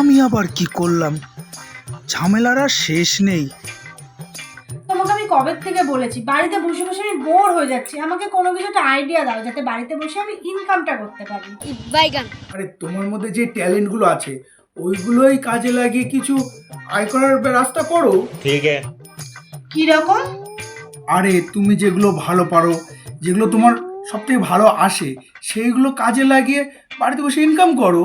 আমি আবার কি করলাম? ঝামেলার আর শেষ নেই। তোমাকে আমি কবে থেকে বলেছি? বাড়িতে বসে বসে আমি বোর হয়ে যাচ্ছি। আমাকে কোনো কিছু একটা আইডিয়া দাও যাতে বাড়িতে বসে আমি ইনকামটা করতে পারি। বাইগান আরে তোমার মধ্যে যে ট্যালেন্টগুলো আছে ওইগুলোই কাজে লাগিয়ে কিছু আয় করার রাস্তা করো। ঠিক আছে। কি রকম? আরে তুমি যেগুলো ভালো পারো যেগুলো তোমার সবথেকে ভালো আসে সেইগুলো কাজে লাগিয়ে বাড়িতে বসে ইনকাম করো।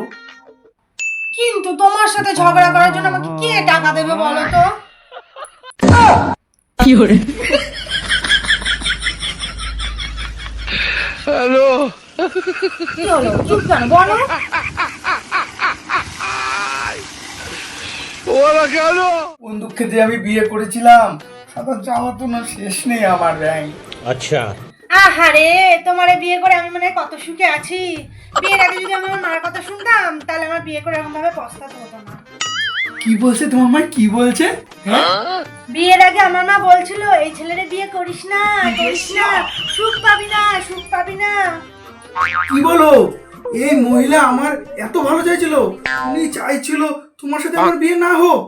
কিন্তু তোমার সাথে ঝগড়া করার জন্য আমাকে কে টাকা দেবে বলো তো? হ্যালো। চুপ কেন? বলো। যে আমি বিয়ে করেছিলাম। সাদা যাওয়া তো না শেষ নেই আমার ব্যাংক আচ্ছা। আহারে তোমারে বিয়ে করে আমি মানে কত সুখে আছি। বিয়ের আগে যদি আমি আমার মার কথা শুনতাম তাহলে আমার বিয়ে করে এরকম ভাবে পস্তাতে হতো না। কি বলছে তোমার মা? কি বলছে? হ্যাঁ? বিয়ের আগে আমার মা বলছিল এই ছেলেরে বিয়ে করিস না করিস না। সুখ পাবি না সুখ পাবি না। কি বলো? এই মহিলা আমার এত ভালো চাইছিল উনি চাইছিল তোমার সাথে আমার বিয়ে না হোক।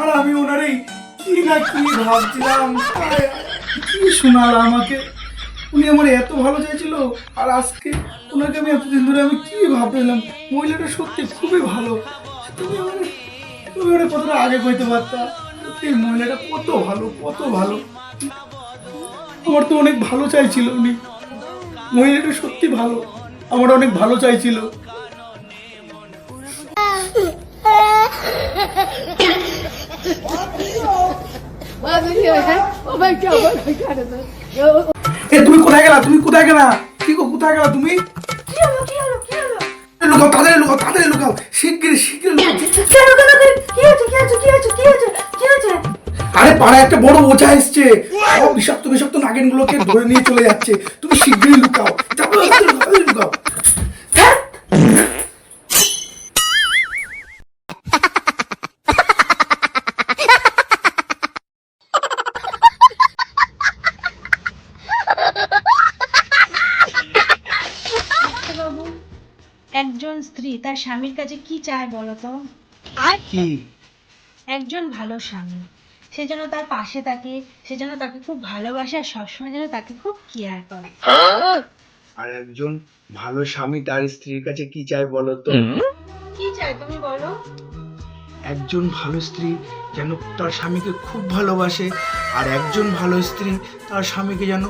আর আমি ওনারই কি না কি ভাবছিলাম? কি শোনাল আমাকে? উনি আমার এত ভালো চাইছিল, আর আজকে ওনাকে আমি এতদিন ধরে আমি কি ভাবছিলাম মহিলাটা সত্যি খুবই ভালো। তুমি তুমি ওরা কতটা আগে কইতে পারতা? এই মহিলাটা কত ভালো কত ভালো। আমার তো অনেক ভালো চাইছিল উনি। মহিলাটা সত্যি ভালো। আমার অনেক ভালো চাইছিল। তুমি কোথায় গেলা? তুমি কোথায় গেলা? কি গো কোথায় গেলা তুমি? লুকাও তাড়াতাড়ি লুকাও তাড়াতাড়ি লুকাও। শিগগির শিগগির আরে পাড়ায় একটা বড় ওঝা এসছে। সব বিষাক্ত বিষাক্ত নাগিন গুলোকে ধরে নিয়ে চলে যাচ্ছে। তুমি শিগগিরই লুকাও। লুকাও, তাড়াতাড়ি লুকাও ধ্যাৎ, বাবু একজন স্ত্রী তার স্বামীর কাছে কি চায় বলো তো? কি? একজন ভালো স্বামী। সে যেন তার পাশে থাকে সে যেন তাকে খুব ভালোবাসে আর সবসময় যেন তাকে খুব কেয়ার করে। আর একজন ভালো স্বামী তার স্ত্রীর কাছে কি চায় বলো তো? কি চায় তুমি বলো? একজন ভালো স্ত্রী যেন তার স্বামীকে খুব ভালোবাসে আর একজন ভালো স্ত্রী তার স্বামীকে যেন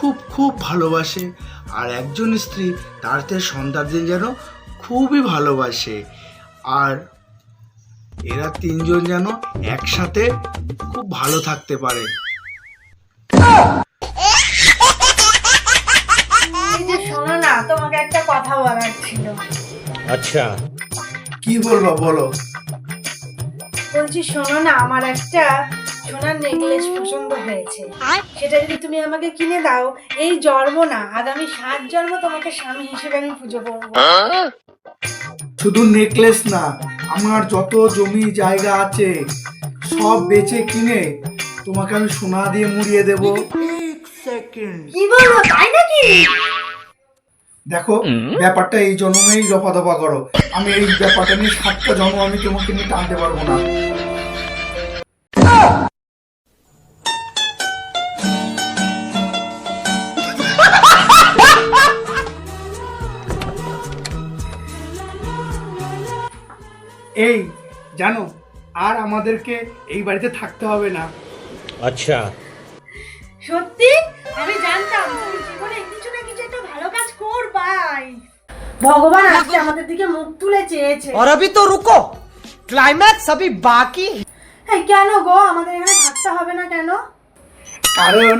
খুব খুব ভালোবাসে। আর একজন স্ত্রী তার থেকে সন্তানদের যেন খুবই ভালোবাসে। আর এরা তিনজন যেন একসাথে খুব ভালো থাকতে পারে। শোনো না তোমাকে একটা কথা বলার ছিল। আচ্ছা। কি বলব বলো? বলছি শোনো না আমার একটা সোনার নেকলেস পছন্দ হয়েছে। সেটা যদি তুমি আমাকে কিনে দাও এই জন্ম না আগামী সাত জন্ম তোমাকে স্বামী হিসেবে আমি পুজো করব। শুধু নেকলেস না আমার যত জমি জায়গা আছে সব বেচে কিনে তোমাকে আমি সোনা দিয়ে মুড়িয়ে দেব। কি বলব তাই নাকি? দেখো ব্যাপারটা এই জন্মেই দফা দফা করো। আমি এই ব্যাপারটা নিয়ে সাতটা জন্ম আমি তোমাকে নিয়ে টানতে পারব না। এই জানো আর আমাদেরকে এই বাড়িতে থাকতে হবে না अच्छा সত্যি আমি জানতাম তুমি জীবনে কিছু না কিছু একটা ভালো কাজ করবাই ভগবান আজকে আমাদের দিকে মুখ তুলে চেয়েছে और अभी तो रुको क्लाइमैक्स अभी बाकी है এই কেন গো আমাদের এখানে থাকতে হবে না কেন কারণ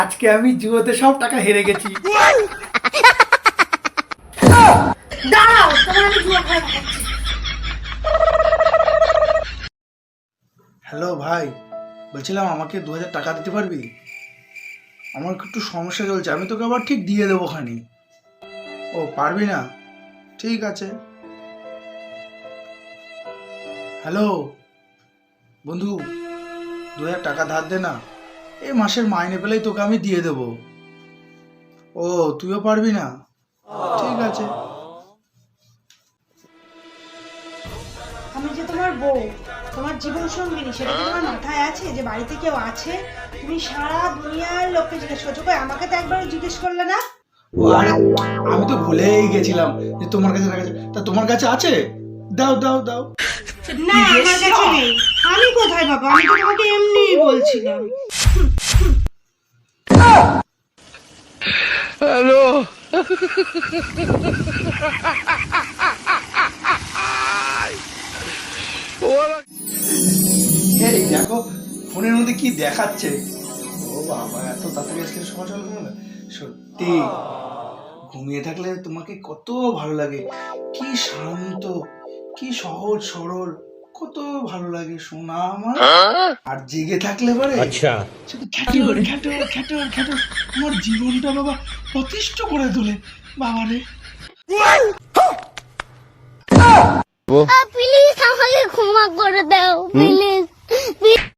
আজকে আমি জুয়োতে সব টাকা হেরে গেছি দাঁড়াও তোমার আমি জুয়া খেলা দেখাচ্ছি। হ্যালো ভাই, বলছিলাম আমাকে দু হাজার টাকা দিতে পারবি? আমার একটু সমস্যা চলছে, আমি তোকে আবার ঠিক দিয়ে দেবো খানি ও, পারবি না? ঠিক আছে। হ্যালো, বন্ধু, দু হাজার টাকা ধার দে না। এই মাসের মাইনে পেলেই তোকে আমি দিয়ে দেব। ও, তুইও পারবি না? ঠিক আছে। আমি যে তোমার বউ। তোমার জীবন সঙ্গিনী সেটা কি তোমার মাথায় আছে যে বাড়িতে কেউ আছে? তুমি সারা দুনিয়ার লোককে জিজ্ঞেস করছ কই আমাকে তো একবারও জিজ্ঞেস করলে না? আমি তো ভুলেই গেছিলাম যে তোমার কাছে রাখা আছে। তা তোমার কাছে আছে? দাও দাও দাও। না আমার কাছে নেই। আমি কোথায় বাবা আমি তো তোমাকে এমনিই বলছিলাম। এই দেখো ফোনের মধ্যে কি দেখাচ্ছে? ও বাবা এত তাড়াতাড়ি আজকে সকাল সকাল ঘুমো না সত্যি ঘুমিয়ে থাকলে তোমাকে কত ভালো লাগে। কি শান্ত কি সহজ সরল কত ভালো লাগে শোনা আমার। হ্যাঁ? আর জেগে থাকলে পারে আচ্ছা। শুধু খ্যাটোর খ্যাটোর খ্যাটোর খ্যাটোর আমার জীবনটা বাবা প্রতিষ্ঠ করে তোলে। বাবা রে। প্লিজ আমাকে ক্ষমা করে দাও প্লিজ Me.